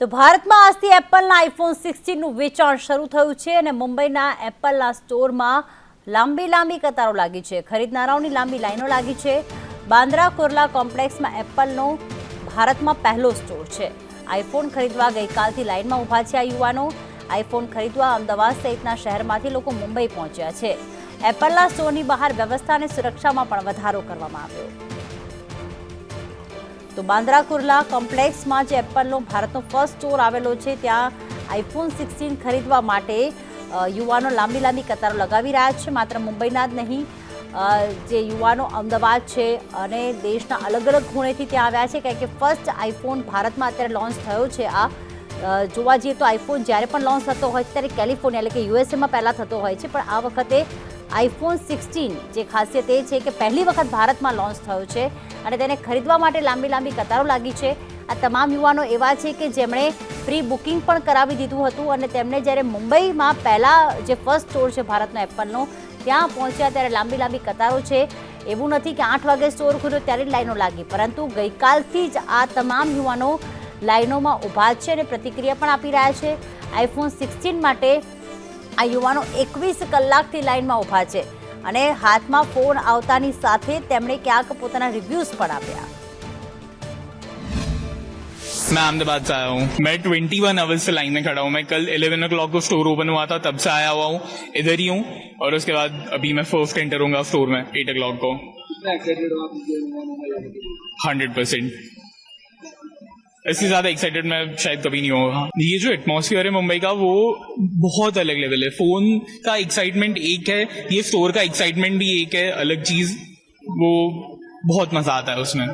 તો ભારતમાં આજથી એપલના આઈફોન સિક્સટીનનું વેચાણ શરૂ થયું છે અને મુંબઈના એપલના સ્ટોરમાં લાંબી લાંબી કતારો લાગી છે. ખરીદનારાઓની લાંબી લાઈનો લાગી છે. બાંદ્રા કુર્લા કોમ્પ્લેક્સમાં એપલનો ભારતમાં પહેલો સ્ટોર છે. આઈફોન ખરીદવા ગઈકાલથી લાઇનમાં ઊભા છે આ યુવાનો. આઈફોન ખરીદવા અમદાવાદ સહિતના શહેરમાંથી લોકો મુંબઈ પહોંચ્યા છે. એપલના સ્ટોરની બહાર વ્યવસ્થા અને સુરક્ષામાં પણ વધારો કરવામાં આવ્યો. તો બાંદ્રા કુર્લા કોમ્પ્લેક્સમાં જે એપલનો ભારતનો ફર્સ્ટ સ્ટોર આવેલો છે, ત્યાં આઈફોન સિક્સટીન ખરીદવા માટે યુવાનો લાંબી લાંબી કતારો લગાવી રહ્યા છે. માત્ર મુંબઈના જ નહીં જે યુવાનો અમદાવાદ છે અને દેશના અલગ અલગ ખૂણેથી ત્યાં આવ્યા છે. કારણ કે ફર્સ્ટ આઈફોન ભારતમાં અત્યારે લોન્ચ થયો છે. આ જોવા જઈએ તો આઈફોન જ્યારે પણ લોન્ચ થતો હોય ત્યારે કેલિફોર્નિયા એટલે કે યુએસએમાં પહેલાં થતો હોય છે. પણ આ વખતે આઈફોન સિક્સટીન, જે ખાસિયત એ છે કે પહેલી વખત ભારતમાં લોન્ચ થયો છે અને તેને ખરીદવા માટે લાંબી લાંબી કતારો લાગી છે. આ તમામ યુવાનો એવા છે કે જેમણે પ્રી બુકિંગ પણ કરાવી દીધું હતું અને તેમણે જ્યારે મુંબઈમાં પહેલાં જે ફર્સ્ટ સ્ટોર છે ભારતનો એપલનો, ત્યાં પહોંચ્યા ત્યારે લાંબી લાંબી કતારો છે. એવું નથી કે આઠ વાગે સ્ટોર ખુલ્યો ત્યારે જ લાઈનો લાગી, પરંતુ ગઈકાલથી જ આ તમામ યુવાનો લાઈનોમાં ઊભા છે અને પ્રતિક્રિયા પણ આપી રહ્યા છે. આઈફોન સિક્સટીન માટે આ યુવાનો એકવીસ કલાકથી લાઈનમાં ઊભા છે અને હાથમાં ફોન આવતાની સાથે તેમણે ક્યાંક પોતાના રિવ્યૂઝ પણ આપ્યા मैं अहमदाबाद से आया हूँ मैं ट्वेंटी वन आवर्स से लाइन में खड़ा हूँ मैं कल इलेवन ओ क्लॉक को स्टोर ओपन हुआ था तब से आया हुआ हूँ इधर ही हूँ और उसके बाद अभी मैं फर्स्ट एंटर होऊंगा स्टोर में एट ओ क्लॉक को कितना एक्साइटेड हो आप ये मोबाइल लेने के लिए? हंड्रेड परसेंट इससे ज़्यादा एक्साइटेड मैं शायद कभी नहीं होगा ये जो एटमोसफियर है मुंबई का, वो बहुत अलग लेवल है। फ़ोन का एक्साइटमेंट एक है, ये स्टोर का एक्साइटमेंट भी एक है। अलग चीज़, वो बहुत मज़ा आता है उसमें।